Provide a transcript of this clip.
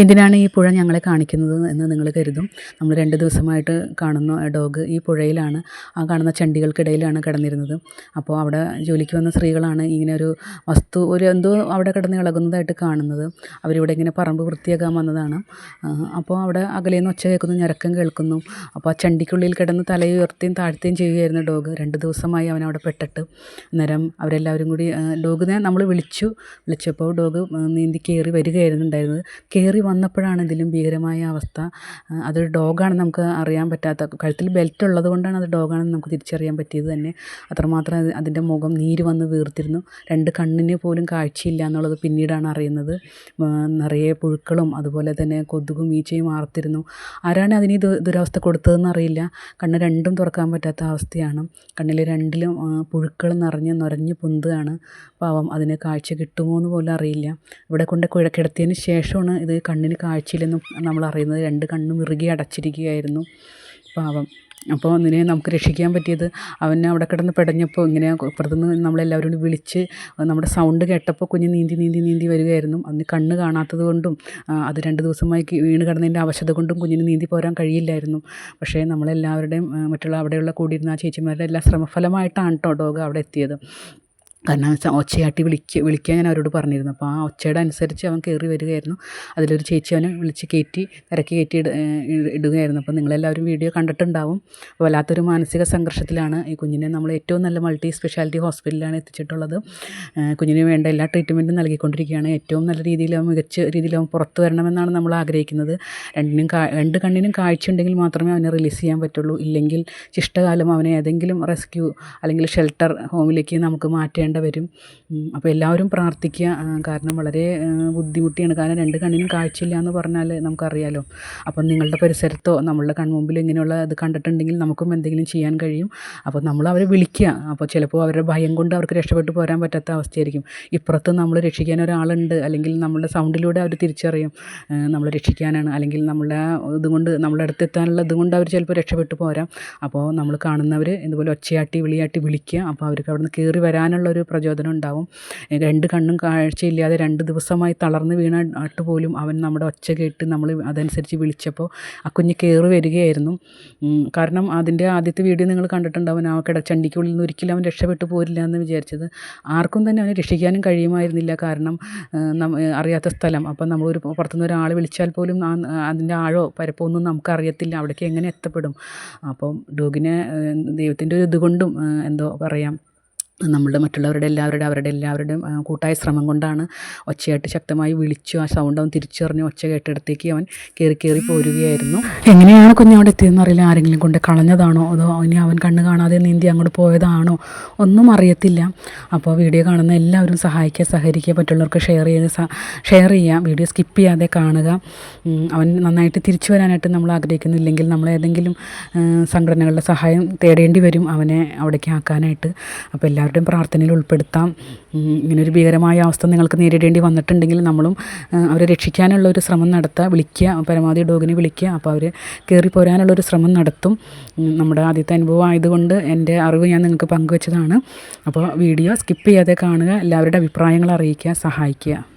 എന്തിനാണ് ഈ പുഴ ഞങ്ങളെ കാണിക്കുന്നത് എന്ന് നിങ്ങൾ കരുതും? നമ്മൾ രണ്ട് ദിവസമായിട്ട് കാണുന്ന ഡോഗ് ഈ പുഴയിലാണ് ആ കാണുന്ന ചണ്ടികൾക്കിടയിലാണ് കിടന്നിരുന്നത്. അപ്പോൾ അവിടെ ജോലിക്ക് വന്ന സ്ത്രീകളാണ് ഇങ്ങനെ ഒരു വസ്തു ഒരു എന്തോ അവിടെ കിടന്ന് ഇളകുന്നതായിട്ട് കാണുന്നത്. അവരിവിടെ ഇങ്ങനെ പറമ്പ് വൃത്തിയാക്കാൻ വന്നതാണ്. അപ്പോൾ അവിടെ അകലെ നിന്ന് ഒച്ച കേൾക്കുന്നു ഞരക്കം കേൾക്കുന്നു. അപ്പോൾ ആ ചണ്ടിക്കുള്ളിൽ കിടന്ന് തലയുയർത്തിയും താഴ്ത്തുകയും ചെയ്യുകയായിരുന്നു ഡോഗ്. രണ്ട് ദിവസമായി അവൻ അവിടെ പെട്ടിട്ട്. അന്നേരം അവരെല്ലാവരും കൂടി ഡോഗിനെ നമ്മൾ വിളിച്ചു. വിളിച്ചപ്പോൾ ഡോഗ് നീന്തി കയറി വരികയായിരുന്നു ഉണ്ടായിരുന്നത്. കയറി വന്നപ്പോഴാണ് ഇതിലും ഭീകരമായ അവസ്ഥ. അതൊരു ഡോഗാണെന്ന് നമുക്ക് അറിയാൻ പറ്റാത്ത കഴുത്തിൽ ബെൽറ്റ് ഉള്ളത് കൊണ്ടാണ് അത് ഡോഗാണെന്ന് നമുക്ക് തിരിച്ചറിയാൻ പറ്റിയത് തന്നെ. അത്രമാത്രം അത് അതിന്റെ മുഖം നീര് വന്ന് വീർത്തിരുന്നു. രണ്ട് കണ്ണിന് പോലും കാഴ്ചയില്ല എന്നുള്ളത് പിന്നീടാണ് അറിയുന്നത്. നിറയെ പുഴുക്കളും അതുപോലെ തന്നെ കൊതുകും ഈച്ചയും ആർത്തിരുന്നു. ആരാണ് അതിന് ദുരവസ്ഥ കൊടുത്തതെന്ന് അറിയില്ല. കണ്ണ് രണ്ടും തുറക്കാൻ പറ്റാത്ത അവസ്ഥയാണ്. കണ്ണിൽ രണ്ടിലും പുഴുക്കൾ നിറഞ്ഞ് നിറഞ്ഞ് പൊന്തുകയാണ്. പാവം അതിന് കാഴ്ച കിട്ടുമോ എന്ന് പോലും അറിയില്ല. ഇവിടെ കൊണ്ട് കിടത്തിയതിന് ശേഷമാണ് ഇത് കണ്ണിന് കാഴ്ചയില്ലെന്നും നമ്മൾ അറിയുന്നത് രണ്ട് കണ്ണും ഇറുകി അടച്ചിരിക്കുകയായിരുന്നു. പാവം. അപ്പോൾ അതിനെ നമുക്ക് രക്ഷിക്കാൻ പറ്റിയത് അവനെ അവിടെ കിടന്ന് പെടഞ്ഞപ്പോൾ ഇങ്ങനെ ഇപ്പുറത്തുനിന്ന് നമ്മളെല്ലാവരും കൂടി വിളിച്ച് നമ്മുടെ സൗണ്ട് കേട്ടപ്പോൾ കുഞ്ഞ് നീന്തി നീന്തി നീന്തി വരികയായിരുന്നു. അതിന് കണ്ണ് കാണാത്തത് കൊണ്ടും അത് രണ്ട് ദിവസമായി വീണ് കിടന്നതിന്റെ അവശത കൊണ്ടും കുഞ്ഞിന് നീന്തി പോരാൻ കഴിയില്ലായിരുന്നു. പക്ഷേ നമ്മളെല്ലാവരുടെയും മറ്റുള്ള അവിടെയുള്ള കൂടിയിരുന്ന ആ ചേച്ചിമാരുടെ എല്ലാ ശ്രമഫലമായിട്ടാണ് കേട്ടോ ഡോഗ് അവിടെ എത്തിയത്. കാരണം വെച്ചാൽ ഒച്ചയാട്ടി വിളിക്കുക വിളിക്കാൻ ഞാൻ അവരോട് പറഞ്ഞിരുന്നു. അപ്പോൾ ആ ഒച്ചയുടെ അനുസരിച്ച് അവൻ കയറി വരികയായിരുന്നു. അതിലൊരു ചേച്ചി അവനെ വിളിച്ച് കയറ്റി കരക്ക് കയറ്റി ഇടുകയായിരുന്നു. അപ്പോൾ നിങ്ങളെല്ലാവരും വീഡിയോ കണ്ടിട്ടുണ്ടാവും. വല്ലാത്തൊരു മാനസിക സംഘർഷത്തിലാണ് ഈ കുഞ്ഞിനെ നമ്മൾ ഏറ്റവും നല്ല മൾട്ടി സ്പെഷ്യാലിറ്റി ഹോസ്പിറ്റലിലാണ് എത്തിച്ചിട്ടുള്ളത്. കുഞ്ഞിന് വേണ്ട എല്ലാ ട്രീറ്റ്മെന്റും നൽകിക്കൊണ്ടിരിക്കുകയാണ്. ഏറ്റവും നല്ല രീതിയിൽ അവൻ മികച്ച രീതിയിൽ അവൻ പുറത്തു വരണമെന്നാണ് നമ്മൾ ആഗ്രഹിക്കുന്നത്. രണ്ടിനും രണ്ട് കണ്ണിനും കാഴ്ച ഉണ്ടെങ്കിൽ മാത്രമേ അവനെ റിലീസ് ചെയ്യാൻ പറ്റുള്ളൂ. ഇല്ലെങ്കിൽ ശിഷ്ടകാലം അവനെ ഏതെങ്കിലും റെസ്ക്യൂ അല്ലെങ്കിൽ ഷെൽട്ടർ ഹോമിലേക്ക് നമുക്ക് മാറ്റേണ്ട വരും അപ്പോൾ എല്ലാവരും പ്രാർത്ഥിക്കുക. കാരണം വളരെ ബുദ്ധിമുട്ടിയാണ്. കാരണം രണ്ട് കണ്ണിനും കാഴ്ചയില്ല എന്ന് പറഞ്ഞാൽ നമുക്കറിയാലോ. അപ്പം നിങ്ങളുടെ പരിസരത്തോ നമ്മളുടെ കൺമുമ്പിൽ ഇങ്ങനെയുള്ള ഇത് കണ്ടിട്ടുണ്ടെങ്കിൽ നമുക്കും എന്തെങ്കിലും ചെയ്യാൻ കഴിയും. അപ്പോൾ നമ്മൾ അവരെ വിളിക്കുക. അപ്പോൾ ചിലപ്പോൾ അവരുടെ ഭയം കൊണ്ട് അവർക്ക് രക്ഷപ്പെട്ടു പോരാൻ പറ്റാത്ത അവസ്ഥയായിരിക്കും. ഇപ്പുറത്ത് നമ്മൾ രക്ഷിക്കാൻ ഒരാളുണ്ട്. അല്ലെങ്കിൽ നമ്മളുടെ സൗണ്ടിലൂടെ അവർ തിരിച്ചറിയും. നമ്മൾ രക്ഷിക്കാനാണ്. അല്ലെങ്കിൽ നമ്മളുടെ ഇതുകൊണ്ട് നമ്മുടെ അടുത്ത് എത്താനുള്ള ഇതുകൊണ്ട് അവർ ചിലപ്പോൾ രക്ഷപ്പെട്ടു പോരാം. അപ്പോൾ നമ്മൾ കാണുന്നവർ ഇതുപോലെ ഒച്ചയാട്ടി വിളിയാട്ടി വിളിക്കുക. അപ്പോൾ അവർക്ക് അവിടെ നിന്ന് കയറി വരാനുള്ള ഒരു പ്രചോദനം ഉണ്ടാവും. രണ്ട് കണ്ണും കാഴ്ചയില്ലാതെ രണ്ട് ദിവസമായി തളർന്ന് വീണ ആട്ട് പോലും അവൻ നമ്മുടെ ഒച്ച കേട്ട് നമ്മൾ അതനുസരിച്ച് വിളിച്ചപ്പോൾ ആ കുഞ്ഞ് കയറി വരികയായിരുന്നു. കാരണം അതിന്റെ ആദ്യത്തെ വീഡിയോ നിങ്ങൾ കണ്ടിട്ടുണ്ടാവും ആ കിട ചണ്ടിക്കുള്ളിൽ നിന്ന് ഒരിക്കലും അവൻ രക്ഷപ്പെട്ടു പോരില്ല എന്ന് വിചാരിച്ചത്. ആർക്കും തന്നെ അവനെ രക്ഷിക്കാനും കഴിയുമായിരുന്നില്ല. കാരണം അറിയാത്ത സ്ഥലം. അപ്പം നമ്മളൊരു പുറത്തുനിന്ന് ഒരാൾ വിളിച്ചാൽ പോലും അതിന്റെ ആഴോ പരപ്പോ ഒന്നും നമുക്കറിയത്തില്ല അവിടേക്ക് എങ്ങനെ എത്തപ്പെടും? അപ്പം ഡോഗിനെ ദൈവത്തിന്റെ ഒരു ഇതുകൊണ്ടും എന്തോ പറയാം. നമ്മളുടെ മറ്റുള്ളവരുടെ എല്ലാവരുടെ അവരുടെ എല്ലാവരുടെയും കൂട്ടായ ശ്രമം കൊണ്ടാണ് ഒച്ചയായിട്ട് ശക്തമായി വിളിച്ചു ആ സൗണ്ട് അവൻ തിരിച്ചറിഞ്ഞ് ഒച്ച കേട്ടിടത്തേക്ക് അവൻ കയറി കയറി പോരുകയായിരുന്നു. എങ്ങനെയാണ് കുഞ്ഞ് അവിടെ എത്തിയതെന്ന് അറിയില്ല. ആരെങ്കിലും കൊണ്ട് കളഞ്ഞതാണോ? അതോ ഇനി അവൻ കണ്ണ് കാണാതെ നീന്തി അങ്ങോട്ട് പോയതാണോ? ഒന്നും അറിയത്തില്ല. അപ്പോൾ വീഡിയോ കാണുന്ന എല്ലാവരും സഹായിക്കുക സഹകരിക്കുക മറ്റുള്ളവർക്ക് ഷെയർ ചെയ്ത് ഷെയർ ചെയ്യുക വീഡിയോ സ്കിപ്പ് ചെയ്യാതെ കാണുക. അവൻ നന്നായിട്ട് തിരിച്ചു വരാനായിട്ട് നമ്മൾ ആഗ്രഹിക്കുന്നില്ലെങ്കിൽ നമ്മൾ ഏതെങ്കിലും സംഘടനകളുടെ സഹായം തേടേണ്ടി വരും അവനെ അവിടേക്ക് ആക്കാനായിട്ട്. അപ്പോൾ എല്ലാവരുടെയും പ്രാർത്ഥനയിൽ ഉൾപ്പെടുത്താം. ഇങ്ങനൊരു ഭീകരമായ അവസ്ഥ നിങ്ങൾക്ക് നേരിടേണ്ടി വന്നിട്ടുണ്ടെങ്കിൽ നമ്മളും അവരെ രക്ഷിക്കാനുള്ള ഒരു ശ്രമം നടത്തുക വിളിക്കുക പരമാവധി ഡോഗിനെ വിളിക്കുക അപ്പോൾ അവർ കയറി പോരാനുള്ള ഒരു ശ്രമം നടത്തും. നമ്മുടെ ആദ്യത്തെ അനുഭവം ആയതുകൊണ്ട് എന്റെ അറിവ് ഞാൻ നിങ്ങൾക്ക് പങ്കുവച്ചതാണ്. അപ്പോൾ വീഡിയോ സ്കിപ്പ് ചെയ്യാതെ കാണുക എല്ലാവരുടെ അഭിപ്രായങ്ങൾ അറിയിക്കുക സഹായിക്കുക.